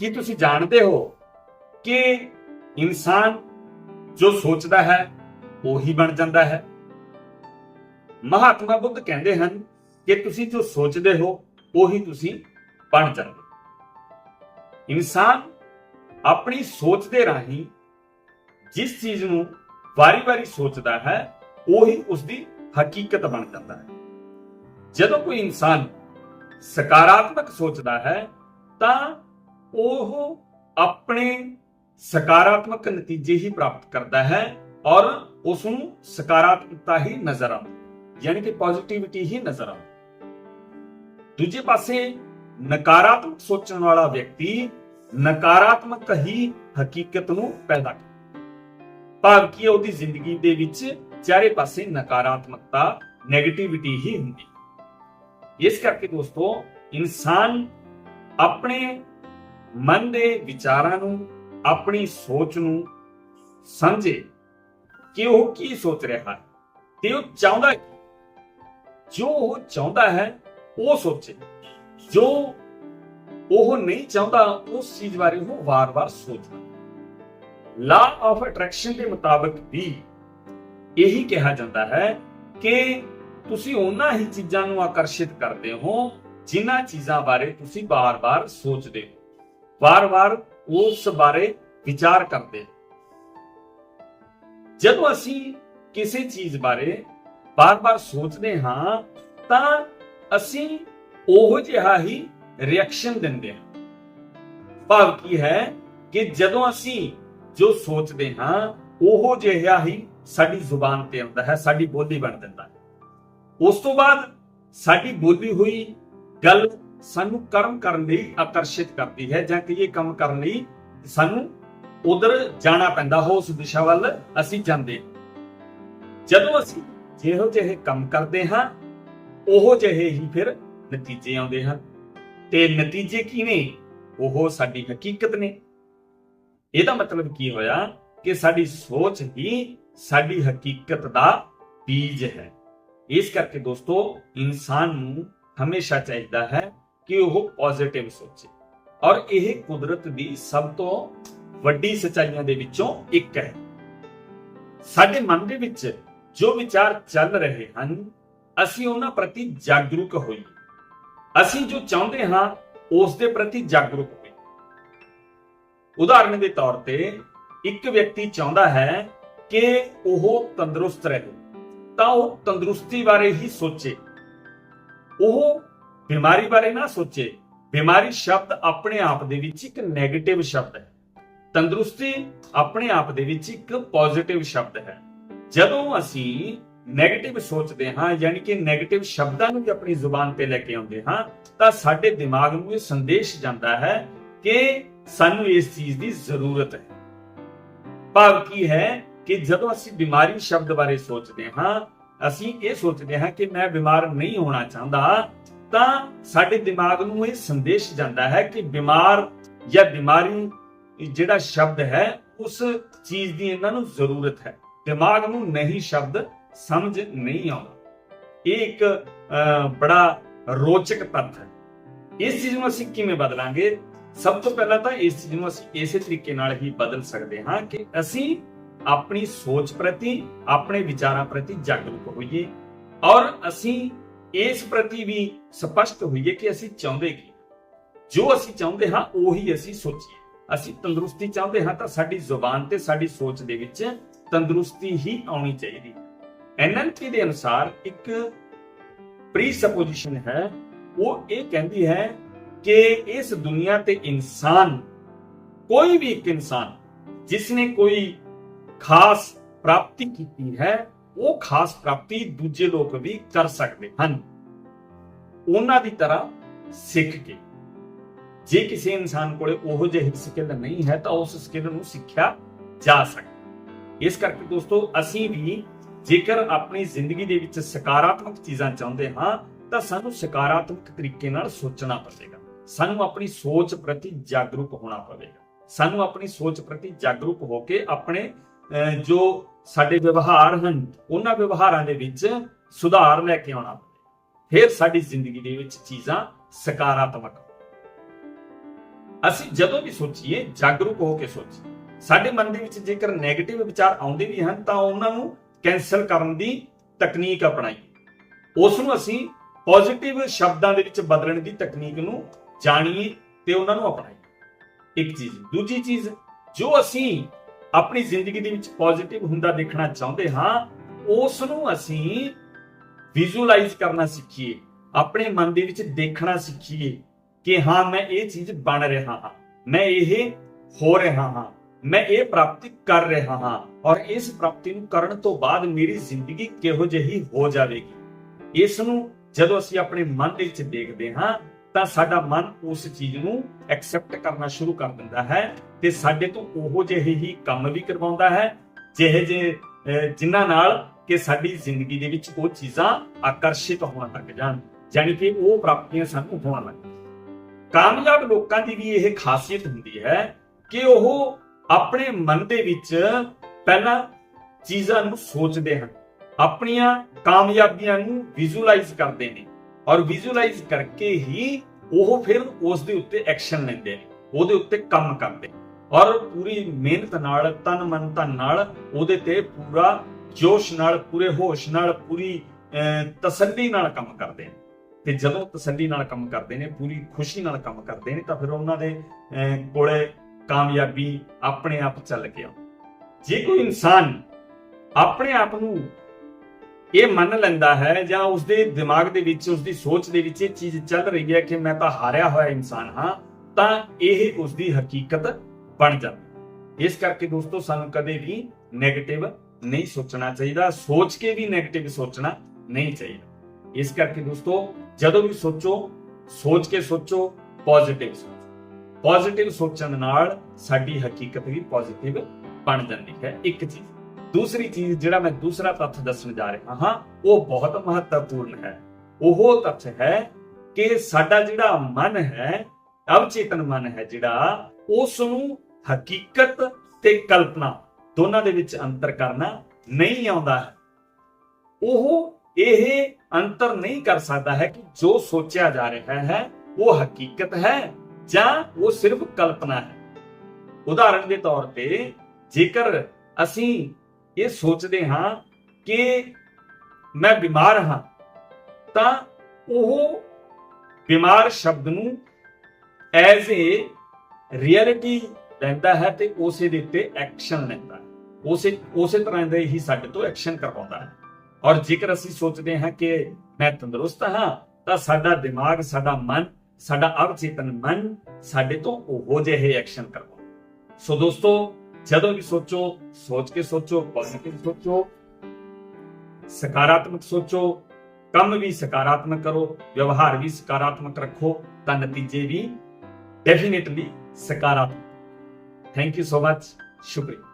ਕੀ ਤੁਸੀਂ ਜਾਣਦੇ ਹੋ ਕਿ ਇਨਸਾਨ ਜੋ ਸੋਚਦਾ ਹੈ, ਉਹੀ ਬਣ ਜਾਂਦਾ ਹੈ ਮਹਾਤਮਾ ਬੁੱਧ ਕਹਿੰਦੇ ਹਨ ਕਿ ਤੁਸੀਂ ਜੋ ਸੋਚਦੇ ਹੋ, ਉਹੀ ਤੁਸੀਂ ਬਣ ਜਾਂਦੇ ਹੋ। ਇਨਸਾਨ ਆਪਣੀ ਸੋਚ ਦੇ ਰਾਹੀਂ ਜਿਸ ਚੀਜ਼ ਨੂੰ ਵਾਰੀ-ਵਾਰੀ ਸੋਚਦਾ ਹੈ, ਉਹੀ ਉਸ ਦੀ ਹਕੀਕਤ ਬਣ ਜਾਂਦਾ ਹੈ ਜਦੋਂ ਕੋਈ ਇਨਸਾਨ ਸਕਾਰਾਤਮਕ ਸੋਚਦਾ ਹੈ, ਤਾਂ ਉਹ ਆਪਣੇ ਸਕਾਰਾਤਮਕ ਨਤੀਜੇ ਹੀ ਪ੍ਰਾਪਤ ਕਰਦਾ ਹੈ ਔਰ ਉਸ ਨੂੰ ਸਕਾਰਾਤਮਕਤਾ ਹੀ ਨਜ਼ਰ ਆਉਂਦੀ ਯਾਨੀ ਕਿ ਪੋਜ਼ਿਟਿਵਿਟੀ ਹੀ ਨਜ਼ਰ ਆਉਂਦੀ ਦੂਜੇ ਪਾਸੇ ਨਕਾਰਾਤਮਕ ਸੋਚਣ ਵਾਲਾ ਵਿਅਕਤੀ ਨਕਾਰਾਤਮਕ ਹੀ ਹਕੀਕਤ ਨੂੰ ਪੈਦਾ ਕਰਦਾ ਭਾਵ ਕਿ ਉਹਦੀ ਜ਼ਿੰਦਗੀ ਦੇ ਵਿੱਚ ਚਾਰੇ ਪਾਸੇ ਨਕਾਰਾਤਮਕਤਾ 네ਗੇਟਿਵਿਟੀ ਹੀ ਹੁੰਦੀ ਇਸ ਕਰਕੇ ਦੋਸਤੋ ਇਨਸਾਨ ਆਪਣੇ ਮਨ ਦੇ ਵਿਚਾਰਾਂ ਨੂੰ, ਆਪਣੀ ਸੋਚ ਨੂੰ ਸਮਝੇ ਕਿ ਉਹ ਕੀ ਸੋਚ ਰਿਹਾ ਹੈ ਤੇ ਉਹ ਚਾਹੁੰਦਾ ਜੋ ਉਹ ਚਾਹੁੰਦਾ ਹੈ, ਉਹ ਸੋਚੇ। ਜੋ ਉਹ ਨਹੀਂ ਚਾਹੁੰਦਾ, ਉਸ ਚੀਜ਼ ਬਾਰੇ ਉਹ ਵਾਰ-ਵਾਰ ਸੋਚਦਾ। ਲਾ ਆਫ ਅਟਰੈਕਸ਼ਨ ਦੇ ਮੁਤਾਬਕ ਵੀ ਇਹੀ ਕਿਹਾ ਜਾਂਦਾ ਹੈ ਕਿ ਤੁਸੀਂ ਉਹਨਾਂ ਹੀ ਚੀਜ਼ਾਂ ਨੂੰ ਆਕਰਸ਼ਿਤ ਕਰਦੇ ਹੋ, ਜਿਨ੍ਹਾਂ ਚੀਜ਼ਾਂ ਬਾਰੇ ਤੁਸੀਂ ਵਾਰ ਵਾਰ ਸੋਚਦੇ ਹੋ। ਵਾਰ-ਵਾਰ ਉਸ ਬਾਰੇ ਵਿਚਾਰ ਕਰਦੇ ਜਦੋਂ ਅਸੀਂ ਕਿਸੇ ਚੀਜ਼ ਬਾਰੇ ਵਾਰ ਵਾਰ ਸੋਚਦੇ ਹਾਂ, ਤਾਂ ਅਸੀਂ ਉਹੋ ਜਿਹਾ ਹੀ ਰਿਐਕਸ਼ਨ ਦਿੰਦੇ ਹਾਂ। ਭਾਵ ਕੀ ਹੈ ਕਿ ਜਦੋਂ ਅਸੀਂ ਜੋ ਸੋਚਦੇ ਹਾਂ, ਉਹੋ ਜਿਹਾ ਹੀ ਸਾਡੀ ਜ਼ੁਬਾਨ ਤੇ ਆਉਂਦਾ ਹੈ, ਸਾਡੀ ਬੋਲੀ ਬਣ ਦਿੰਦਾ ਹੈ। ਉਸ ਤੋਂ ਬਾਅਦ ਸਾਡੀ ਬੋਲੀ ਹੋਈ ਗੱਲ ਸਾਨੂੰ ਕਰਮ ਕਰਨ ਲਈ ਆਕਰਸ਼ਿਤ ਕਰਦੀ ਹੈ ਜਾਂ ਕਿ ਇਹ ਕੰਮ ਕਰਨ ਲਈ, ਸਾਨੂੰ ਉਧਰ ਜਾਣਾ ਪੈਂਦਾ ਹੋ ਉਸ ਦਿਸ਼ਾ ਵੱਲ ਅਸੀਂ ਜਾਂਦੇ ਹਾਂ। ਜਦੋਂ ਅਸੀਂ ਜਿਹੋ ਜਿਹੇ ਕੰਮ ਕਰਦੇ ਹਾਂ, ਉਹੋ ਜਿਹੇ ਹੀ ਫਿਰ ਨਤੀਜੇ ਆਉਂਦੇ ਹਨ। ਤੇ ਨਤੀਜੇ ਕੀ ਨੇ? ਉਹ ਸਾਡੀ ਹਕੀਕਤ ਨੇ। ਇਹਦਾ ਮਤਲਬ ਕੀ ਹੋਇਆ ਕਿ ਸਾਡੀ ਸੋਚ ਹੀ ਸਾਡੀ ਹਕੀਕਤ ਦਾ ਬੀਜ ਹੈ। ਇਸ ਕਰਕੇ ਦੋਸਤੋ, ਇਨਸਾਨ ਨੂੰ ਹਮੇਸ਼ਾ ਚਾਹੀਦਾ ਹੈ ਕਿ ਉਹ ਪੋਜ਼ਿਟਿਵ ਸੋਚੇ। ਔਰ ਇਹ ਕੁਦਰਤ ਦੀ ਸਭ ਤੋਂ ਵੱਡੀ ਸਚਾਈਆਂ ਦੇ ਵਿੱਚੋਂ ਇੱਕ ਹੈ। ਸਾਡੇ ਮਨ ਦੇ ਵਿੱਚ ਜੋ ਵਿਚਾਰ ਚੱਲ ਰਹੇ ਹਨ, ਅਸੀਂ ਉਹਨਾਂ ਪ੍ਰਤੀ ਜਾਗਰੂਕ ਹੋਈਏ। ਅਸੀਂ ਜੋ ਚਾਹੁੰਦੇ ਹਾਂ, ਉਸ ਦੇ ਪ੍ਰਤੀ ਜਾਗਰੂਕ ਹੋਈਏ। ਉਦਾਹਰਣ ਦੇ ਤੌਰ ਤੇ, ਇੱਕ ਵਿਅਕਤੀ ਚਾਹੁੰਦਾ ਹੈ ਕਿ ਉਹ ਤੰਦਰੁਸਤ ਰਹੇ, ਤਾਂ ਉਹ ਤੰਦਰੁਸਤੀ ਬਾਰੇ ਹੀ ਸੋਚੇ। ਉਹ ਬਿਮਾਰੀ ਬਾਰੇ ਨਾ ਸੋਚੇ। ਬਿਮਾਰੀ ਸ਼ਬਦ ਆਪਣੇ ਆਪ ਦੇ ਵਿੱਚ ਇੱਕ ਨੈਗੇਟਿਵ ਸ਼ਬਦ ਹੈ। ਤੰਦਰੁਸਤੀ ਆਪਣੇ ਆਪ ਦੇ ਵਿੱਚ ਇੱਕ ਪੋਜ਼ਿਟਿਵ ਸ਼ਬਦ ਹੈ। ਜਦੋਂ ਅਸੀਂ 네ਗੇਟਿਵ ਸੋਚਦੇ ਹਾਂ, ਯਾਨੀ ਕਿ 네ਗੇਟਿਵ ਸ਼ਬਦਾਂ ਨੂੰ ਵੀ ਆਪਣੀ ਜ਼ੁਬਾਨ ਤੇ ਲੈ ਕੇ ਆਉਂਦੇ ਹਾਂ, ਤਾਂ ਸਾਡੇ ਦਿਮਾਗ ਨੂੰ ਇਹ ਸੰਦੇਸ਼ ਜਾਂਦਾ ਹੈ ਕਿ ਸਾਨੂੰ ਇਸ ਚੀਜ਼ ਦੀ ਜ਼ਰੂਰਤ ਹੈ। ਭਾਵ ਕੀ ਹੈ ਕਿ ਜਦੋਂ ਅਸੀਂ ਬਿਮਾਰੀ ਸ਼ਬਦ ਬਾਰੇ ਸੋਚਦੇ ਹਾਂ, ਅਸੀਂ ਇਹ ਸੋਚਦੇ ਹਾਂ ਕਿ ਮੈਂ ਬਿਮਾਰ ਨਹੀਂ ਹੋਣਾ ਚਾਹੁੰਦਾ ਤਾਂ ਸਾਡੇ ਦਿਮਾਗ ਨੂੰ ਇਹ ਸੰਦੇਸ਼ ਜਾਂਦਾ ਹੈ ਕਿ ਬਿਮਾਰ ਜਾਂ ਬਿਮਾਰੀ ਜਿਹੜਾ ਸ਼ਬਦ ਹੈ, ਉਸ ਚੀਜ਼ ਦੀ ਇਹਨਾਂ ਨੂੰ ਜ਼ਰੂਰਤ ਹੈ। ਦਿਮਾਗ ਨੂੰ ਨਹੀਂ ਸ਼ਬਦ ਸਮਝ ਨਹੀਂ ਆਉਂਦਾ। ਇਹ ਇੱਕ ਬੜਾ ਰੋਚਕ ਤੱਥ ਹੈ। ਇਸ ਚੀਜ਼ ਨੂੰ ਅਸੀਂ ਕਿਵੇਂ ਬਦਲਾਂਗੇ? ਸਭ ਤੋਂ ਪਹਿਲਾਂ ਤਾਂ ਇਸ ਚੀਜ਼ ਨੂੰ ਅਸੀਂ ਇਸੇ ਤਰੀਕੇ ਨਾਲ ਹੀ ਬਦਲ ਸਕਦੇ ਹਾਂ ਕਿ ਅਸੀਂ ਆਪਣੀ ਸੋਚ ਪ੍ਰਤੀ, ਆਪਣੇ ਵਿਚਾਰਾਂ ਪ੍ਰਤੀ ਜਾਗਰੂਕ ਹੋਈਏ ਔਰ ਅਸੀਂ ਇਸ ਪ੍ਰਤੀ ਵੀ ਸਪਸ਼ਟ ਹੋਈਏ ਕਿ ਅਸੀਂ ਚਾਹੁੰਦੇ ਕੀ? ਜੋ ਅਸੀਂ ਚਾਹੁੰਦੇ ਹਾਂ, ਉਹੀ ਅਸੀਂ ਸੋਚੀਏ। ਅਸੀਂ ਤੰਦਰੁਸਤੀ ਚਾਹੁੰਦੇ ਹਾਂ ਤਾਂ ਸਾਡੀ ਜ਼ੁਬਾਨ ਤੇ ਸਾਡੀ ਸੋਚ ਦੇ ਵਿੱਚ ਤੰਦਰੁਸਤੀ ਹੀ ਆਉਣੀ ਚਾਹੀਦੀ ਹੈ। ਐਨਐਲਪੀ ਦੇ ਅਨੁਸਾਰ ਇੱਕ ਪ੍ਰੀਸਪੋਜੀਸ਼ਨ ਹੈ। ਉਹ ਇਹ ਕਹਿੰਦੀ ਹੈ ਕਿ ਇਸ ਦੁਨੀਆ ਤੇ ਇਨਸਾਨ, ਕੋਈ ਵੀ ਇੱਕ ਇਨਸਾਨ, ਜਿਸ ਨੇ ਕੋਈ ਖਾਸ ਪ੍ਰਾਪਤੀ ਕੀਤੀ ਹੈ ਉਹ ਖਾਸ ਪ੍ਰਾਪਤੀ ਦੂਜੇ ਲੋਕ ਵੀ ਕਰ ਸਕਦੇ ਹਨ। ਉਹਨਾਂ ਦੀ ਤਰ੍ਹਾਂ ਸਿੱਖ ਕੇ। ਜੇ ਕਿਸੇ ਇਨਸਾਨ ਕੋਲੇ ਉਹੋ ਜਿਹੀ ਸਕਿੱਲ ਨਹੀਂ ਹੈ, ਤਾਂ ਉਸ ਸਕਿੱਲ ਨੂੰ ਸਿੱਖਿਆ ਜਾ ਸਕਦਾ ਇਸ ਕਰਕੇ ਦੋਸਤੋ, ਅਸੀਂ ਵੀ ਜੇਕਰ ਆਪਣੀ ਜ਼ਿੰਦਗੀ ਦੇ ਵਿੱਚ ਸਕਾਰਾਤਮਕ ਚੀਜ਼ਾਂ ਚਾਹੁੰਦੇ ਹਾਂ, ਤਾਂ ਸਾਨੂੰ ਸਕਾਰਾਤਮਕ ਤਰੀਕੇ ਨਾਲ ਸੋਚਣਾ ਪਵੇਗਾ। ਸਾਨੂੰ ਆਪਣੀ ਸੋਚ ਪ੍ਰਤੀ ਜਾਗਰੂਕ ਹੋਣਾ ਪਵੇਗਾ। ਸਾਨੂੰ ਆਪਣੀ ਸੋਚ ਪ੍ਰਤੀ ਜਾਗਰੂਕ ਹੋ ਕੇ ਆਪਣੇ ਜੋ ਸਾਡੇ ਵਿਵਹਾਰ ਹਨ, ਉਹਨਾਂ ਵਿਵਹਾਰਾਂ ਦੇ ਵਿੱਚ ਸੁਧਾਰ ਲੈ ਕੇ ਆਉਣਾ ਪਵੇਗਾ ਫਿਰ ਸਾਡੀ ਜ਼ਿੰਦਗੀ ਦੇ ਵਿੱਚ ਚੀਜ਼ਾਂ ਸਕਾਰਾਤਮਕ ਅਸੀਂ ਜਦੋਂ ਵੀ ਸੋਚੀਏ, ਜਾਗਰੂਕ ਹੋ ਕੇ ਸੋਚੀਏ, ਸਾਡੇ ਮਨ ਦੇ ਵਿੱਚ ਜੇਕਰ 네ਗੇਟਿਵ ਵਿਚਾਰ ਆਉਂਦੇ ਵੀ ਹਨ, ਤਾਂ ਉਹਨਾਂ ਨੂੰ ਕੈਨਸਲ ਕਰਨ ਦੀ ਤਕਨੀਕ ਅਪਣਾਈਏ। ਉਸ ਨੂੰ ਅਸੀਂ ਪੋਜ਼ਿਟਿਵ ਸ਼ਬਦਾਂ ਦੇ ਵਿੱਚ ਬਦਲਣ ਦੀ ਤਕਨੀਕ ਨੂੰ ਜਾਣੀਏ ਤੇ ਉਹਨਾਂ ਨੂੰ ਅਪਣਾਈਏ। ਇੱਕ ਚੀਜ਼, ਦੂਜੀ ਚੀਜ਼, ਜੋ ਅਸੀਂ ਆਪਣੀ ਜ਼ਿੰਦਗੀ ਦੇ ਵਿੱਚ ਪੋਜ਼ਿਟਿਵ ਹੁੰਦਾ ਦੇਖਣਾ ਚਾਹੁੰਦੇ ਹਾਂ ਉਸ ਨੂੰ ਅਸੀਂ ਵਿਜ਼ੂਅਲਾਈਜ਼ ਕਰਨਾ ਸਿੱਖੀਏ, ਆਪਣੇ ਮਨ ਦੇ ਵਿੱਚ ਦੇਖਣਾ ਸਿੱਖੀਏ ਕਿ ਹਾਂ, ਮੈਂ ਇਹ ਚੀਜ਼ ਬਣ ਰਿਹਾ ਹਾਂ, ਮੈਂ ਇਹ ਹੋ ਰਿਹਾ ਹਾਂ, ਮੈਂ ਇਹ ਪ੍ਰਾਪਤੀ ਕਰ ਰਿਹਾ ਹਾਂ ਔਰ ਇਸ ਪ੍ਰਾਪਤੀ ਨੂੰ ਕਰਨ ਤੋਂ ਬਾਅਦ ਮੇਰੀ ਜ਼ਿੰਦਗੀ ਕਿਹੋ ਜਿਹੀ ਹੋ ਜਾਵੇਗੀ। ਇਸ ਨੂੰ ਜਦੋਂ ਅਸੀਂ ਆਪਣੇ ਮਨ ਦੇ ਵਿੱਚ ਦੇਖਦੇ ਹਾਂ ਤਾਂ ਸਾਡਾ ਮਨ ਉਸ ਚੀਜ਼ ਨੂੰ ਐਕਸੈਪਟ ਕਰਨਾ ਸ਼ੁਰੂ ਕਰ ਦਿੰਦਾ ਹੈ ਤੇ ਸਾਡੇ ਤੋਂ ਉਹੋ ਜਿਹੇ ਹੀ ਕੰਮ ਵੀ ਕਰਵਾਉਂਦਾ ਹੈ, ਜਿਹੇ ਜੇ ਜਿਨ੍ਹਾਂ ਨਾਲ ਕਿ ਸਾਡੀ ਜ਼ਿੰਦਗੀ ਦੇ ਵਿੱਚ ਉਹ ਚੀਜ਼ਾਂ ਆਕਰਸ਼ਿਤ ਹੋਣ ਲੱਗ ਜਾਣ ਯਾਨੀ ਕਿ ਉਹ ਪ੍ਰਾਪਤੀਆਂ ਸਾਨੂੰ ਹੋਣ ਲੱਗ ਕਾਮਯਾਬ ਲੋਕਾਂ ਦੀ ਵੀ ਇਹ ਖਾਸੀਅਤ ਹੁੰਦੀ ਹੈ ਕਿ ਉਹ ਆਪਣੇ ਮਨ ਦੇ ਵਿੱਚ ਪਹਿਲਾਂ ਚੀਜ਼ਾਂ ਨੂੰ ਸੋਚਦੇ ਹਨ, ਆਪਣੀਆਂ ਕਾਮਯਾਬੀਆਂ ਨੂੰ ਵਿਜ਼ੂਅਲਾਈਜ਼ ਕਰਦੇ ਨੇ। ਔਰ ਵਿਜ਼ੂਅਲਾਈਜ਼ ਕਰਕੇ ਹੀ ਉਹ ਫਿਰ ਉਸ ਦੇ ਉੱਤੇ ਐਕਸ਼ਨ ਲੈਂਦੇ ਨੇ, ਉਹਦੇ ਉੱਤੇ ਕੰਮ ਕਰਦੇ ਔਰ ਪੂਰੀ ਮਿਹਨਤ ਨਾਲ, ਤਨ ਮਨ ਧਨ ਨਾਲ ਉਹਦੇ ਤੇ ਪੂਰਾ ਜੋਸ਼ ਨਾਲ, ਪੂਰੇ ਹੋਸ਼ ਨਾਲ, ਪੂਰੀ ਤਸੱਲੀ ਨਾਲ ਕੰਮ ਕਰਦੇ ਨੇ। ਤੇ ਜਦੋਂ ਤਸੱਲੀ ਨਾਲ ਕੰਮ ਕਰਦੇ ਨੇ, ਪੂਰੀ ਖੁਸ਼ੀ ਨਾਲ ਕੰਮ ਕਰਦੇ ਨੇ, ਤਾਂ ਫਿਰ ਉਹਨਾਂ ਦੇ ਕੋਲੇ ਕਾਮਯਾਬੀ ਆਪਣੇ ਆਪ ਚੱਲ ਕੇ ਆਉਂਦੀ। ਜੇ ਕੋਈ ਇਨਸਾਨ ਆਪਣੇ ਆਪ ਨੂੰ ਇਹ ਮੰਨ ਲੈਂਦਾ ਹੈ ਜਾਂ ਉਸਦੇ ਦਿਮਾਗ ਦੇ ਵਿੱਚ, ਉਸਦੀ ਸੋਚ ਦੇ ਵਿੱਚ ਇਹ ਚੀਜ਼ ਚੱਲ ਰਹੀ ਹੈ ਕਿ ਮੈਂ ਤਾਂ ਹਾਰਿਆ ਹੋਇਆ ਇਨਸਾਨ ਹਾਂ, ਤਾਂ ਇਹ ਉਸਦੀ ਹਕੀਕਤ ਬਣ ਜਾਂਦੀ। ਇਸ ਕਰਕੇ ਦੋਸਤੋ, ਸਾਨੂੰ ਕਦੇ ਵੀ 네ਗੇਟਿਵ ਨਹੀਂ ਸੋਚਣਾ ਚਾਹੀਦਾ, ਸੋਚ ਕੇ ਵੀ 네ਗੇਟਿਵ ਸੋਚਣਾ ਨਹੀਂ ਚਾਹੀਦਾ। ਇਸ ਕਰਕੇ ਦੋਸਤੋ, ਜਦੋਂ ਵੀ ਸੋਚੋ, ਸੋਚ ਕੇ ਸੋਚੋ ਪੋਜ਼ਿਟਿਵ ਸੋਚੋ। ਪੋਜ਼ਿਟਿਵ ਸੋਚਣ ਨਾਲ ਸਾਡੀ ਹਕੀਕਤ ਵੀ ਪੋਜ਼ਿਟਿਵ ਬਣ ਜਾਂਦੀ ਹੈ। ਇੱਕ ਚੀਜ਼ ਦੂਸਰੀ ਚੀਜ਼ ਜਿਹੜਾ ਮੈਂ ਦੂਸਰਾ ਤੱਥ ਦੱਸਣ ਜਾ ਰਿਹਾ ਹਾਂ, ਉਹ ਬਹੁਤ ਮਹੱਤਵਪੂਰਨ ਹੈ। ਉਹ ਤੱਥ ਹੈ ਕਿ ਸਾਡਾ ਜਿਹੜਾ ਮਨ ਹੈ, ਅਵਚੇਤਨ ਮਨ ਹੈ ਜਿਹੜਾ ਉਸ ਨੂੰ ਹਕੀਕਤ ਤੇ ਕਲਪਨਾ ਦੋਨਾਂ ਦੇ ਵਿੱਚ ਅੰਤਰ ਕਰਨਾ ਨਹੀਂ ਆਉਂਦਾ। ਹੈ ਉਹ ਇਹ ਅੰਤਰ ਨਹੀਂ ਕਰ ਸਕਦਾ ਹੈ ਕਿ ਜੋ ਸੋਚਿਆ ਜਾ ਰਿਹਾ ਹੈ, ਉਹ ਹਕੀਕਤ ਹੈ ਜਾਂ ਉਹ ਸਿਰਫ ਕਲਪਨਾ ਹੈ। ਉਦਾਹਰਣ ਦੇ ਤੌਰ ਤੇ ਜੇਕਰ ਅਸੀਂ ਇਹ ਸੋਚਦੇ ਹਾਂ ਕਿ ਮੈਂ ਬਿਮਾਰ ਹਾਂ, ਤਾਂ ਉਹ ਬਿਮਾਰ ਸ਼ਬਦ ਨੂੰ ਐਜ਼ ਏ ਰਿਐਲਿਟੀ ਲੈਂਦਾ ਹੈ ਤੇ ਉਸੇ ਦੇ ਉੱਤੇ ਐਕਸ਼ਨ ਲੈਂਦਾ ਹੈ। ਉਸੇ ਉਸੇ ਤਰ੍ਹਾਂ ਦੇ ਹੀ ਸਾਡੇ ਤੋਂ ਐਕਸ਼ਨ ਕਰਵਾਉਂਦਾ ਹੈ। ਔਰ ਜੇਕਰ ਅਸੀਂ ਸੋਚਦੇ ਹਾਂ ਕਿ ਮੈਂ ਤੰਦਰੁਸਤ ਹਾਂ, ਤਾਂ ਸਾਡਾ ਦਿਮਾਗ, ਸਾਡਾ ਮਨ, ਸਾਡਾ ਅਵਚੇਤਨ ਮਨ ਸਾਡੇ ਤੋਂ ਉਹ ਜਿਹੇ ਐਕਸ਼ਨ ਕਰਵਾਉਂਦਾ ਸੋ ਦੋਸਤੋ ਜਦੋਂ ਵੀ ਸੋਚੋ ਸੋਚ ਕੇ ਸੋਚੋ ਪੋਜ਼ਿਟਿਵ ਸੋਚੋ ਸਕਾਰਾਤਮਕ ਸੋਚੋ ਕੰਮ ਵੀ ਸਕਾਰਾਤਮਕ ਕਰੋ ਵਿਵਹਾਰ ਵੀ ਸਕਾਰਾਤਮਕ ਰੱਖੋ ਤਾਂ ਨਤੀਜੇ ਵੀ ਡੈਫੀਨਿਟਲੀ ਸਕਾਰਾਤਮਕ ਥੈਂਕ ਯੂ ਸੋ ਮਚ ਸ਼ੁਕਰੀਆ